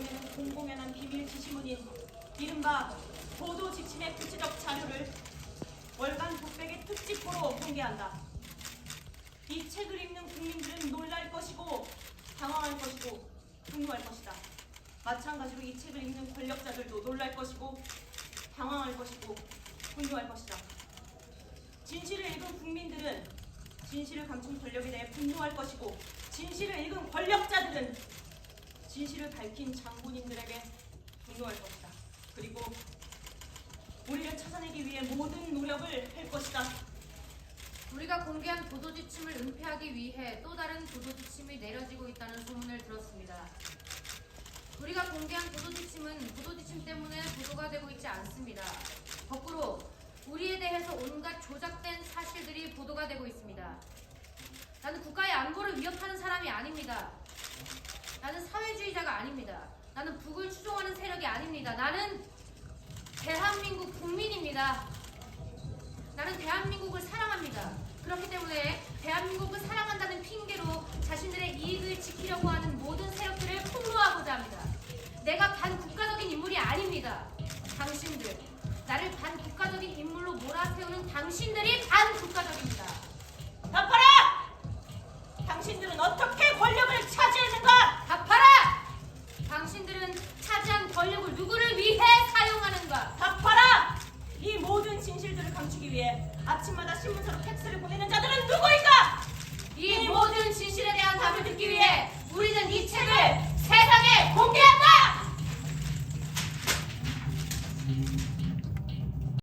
내보내는 공공연한 비밀 지시문인 이른바 보도 지침의 구체적 자료를 월간 북백의 특집고로 공개한다. 이 책을 읽는 국민들은 놀랄 것이고 당황할 것이고 분노할 것이다. 마찬가지로 이 책을 읽는 권력자들도 놀랄 것이고 당황할 것이고 분노할 것이다. 진실을 읽은 국민들은 진실을 감춘 권력에 대해 분노할 것이고 진실을 읽은 권력자들은 밝힌 장군님들에게 분노할 것이다. 그리고 우리를 찾아내기 위해 모든 노력을 할 것이다. 우리가 공개한 보도 지침을 은폐하기 위해 또 다른 보도 지침이 내려지고 있다는 소문을 들었습니다. 우리가 공개한 보도 지침은 보도 지침 때문에 보도가 되고 있지 않습니다. 거꾸로 우리에 대해서 온갖 조작된 사실들이 보도가 되고 있습니다. 나는 국가의 안보를 위협하는 사람이 아닙니다. 아닙니다. 나는 북을 추종하는 세력이 아닙니다. 나는 대한민국 국민입니다. 나는 대한민국을 사랑합니다. 그렇기 때문에 대한민국을 사랑한다는 핑계로 자신들의 이익을 지키려고 하는 모든 세력들을 폭로하고자 합니다. 내가 반국가적인 인물이 아닙니다. 당신들, 나를 반국가적인 인물로 몰아세우는 당신들이 반국가적입니다. 감추기 위해 아침마다 신문사로 팩스를 보내는 자들은 누구인가?